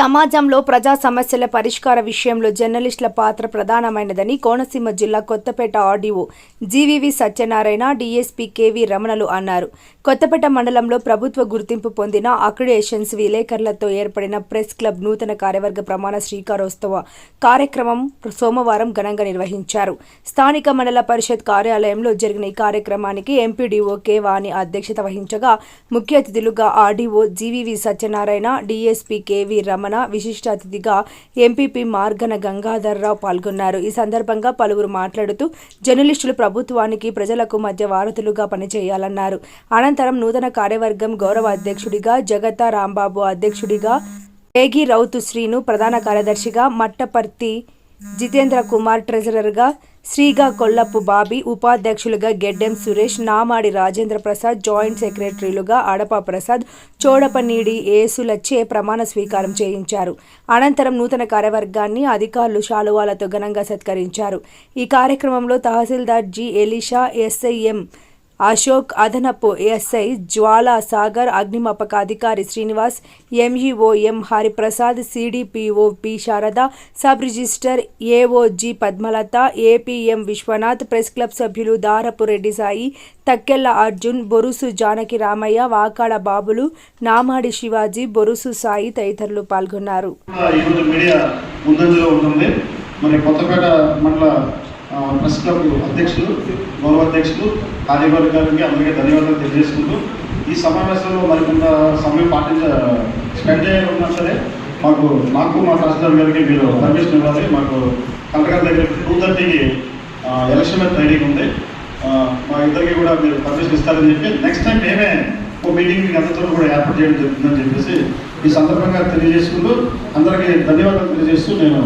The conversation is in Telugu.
సమాజంలో ప్రజా సమస్యల పరిష్కార విషయంలో జర్నలిస్టుల పాత్ర ప్రధానమైనదని కోనసీమ జిల్లా Kothapeta RDO GVV Satyanarayana DSP KV రమణలు అన్నారు. కొత్తపేట మండలంలో ప్రభుత్వ గుర్తింపు పొందిన అక్రిడేషన్స్ విలేకరులతో ఏర్పడిన ప్రెస్ క్లబ్ నూతన కార్యవర్గ ప్రమాణ శ్రీకారోత్సవ కార్యక్రమం సోమవారం ఘనంగా నిర్వహించారు. స్థానిక మండల పరిషత్ కార్యాలయంలో జరిగిన ఈ కార్యక్రమానికి ఎంపీడీఓ కె వాణి అధ్యక్షత వహించగా ముఖ్య అతిథులుగా RDO GVV Satyanarayana DSP KV Ramana విశిష్ట అతిథిగా ఎంపీపీ మార్గన గంగాధర్రావు పాల్గొన్నారు. ఈ సందర్భంగా పలువురు మాట్లాడుతూ జర్నలిస్టులు ప్రభుత్వానికి ప్రజలకు మధ్య వారతులుగా పనిచేయాలన్నారు. అనంతరం నూతన కార్యవర్గం గౌరవ అధ్యక్షుడిగా జగత రాంబాబు అధ్యక్షుడిగా ఏగి రౌతు శ్రీను ప్రధాన కార్యదర్శిగా మట్టపర్తి జితేంద్ర కుమార్ ట్రెజరర్గా శ్రీగా కొల్లపు బాబీ ఉపాధ్యక్షులుగా గెడ్డెం సురేష్ నామాడి రాజేంద్ర ప్రసాద్ జాయింట్ సెక్రటరీలుగా అడప ప్రసాద్ చోడపనీడి ఏసులచే ప్రమాణ స్వీకారం చేయించారు. అనంతరం నూతన కార్యవర్గాన్ని అధికారులు శాలువాలతో ఘనంగా సత్కరించారు. ఈ కార్యక్రమంలో tahsildar G Elisha SI M Ashok అదనపు ఎస్ఐ జ్వాలా సాగర్ అగ్నిమాపక అధికారి Srinivas MEO M Hariprasad CDPO P Sharada sub register AO G Padmalatha APM Viswanath press club సభ్యులు దారపు రెడ్డి సాయి తక్కెల్ల అర్జున్ బొరుసు జానకి రామయ్య వాకాడ బాబులు నామాడి శివాజీ బొరుసు సాయి తదితరులు పాల్గొన్నారు. ముందంజలో ఉంటుంది. మరి కొత్తపేట మండల ప్రెస్ క్లబ్ అధ్యక్షులు గౌరవ అధ్యక్షులు కార్యవర్గానికి అందరికీ ధన్యవాదాలు తెలియజేసుకుంటూ ఈ సమావేశంలో మరికొంత సమయం పాటించ స్పెండ్ చేయకుండా సరే మాకు నాకు మా తహసీల్దార్ గారికి మీరు పర్మిషన్ ఇవ్వాలి. మాకు కలెక్టర్ దగ్గర టూ థర్టీకి ఎలక్షన్ మీద ట్రైనింగ్ ఉంది. మా ఇద్దరికి కూడా మీరు పర్మిషన్ ఇస్తారని చెప్పి నెక్స్ట్ టైం మేమే ఓ మీటింగ్ మీకు అందరితో కూడా ఏర్పాటు చేయడం జరుగుతుందని చెప్పేసి ఈ సందర్భంగా తెలియజేసుకుంటూ అందరికీ ధన్యవాదాలు తెలియజేస్తూ నేను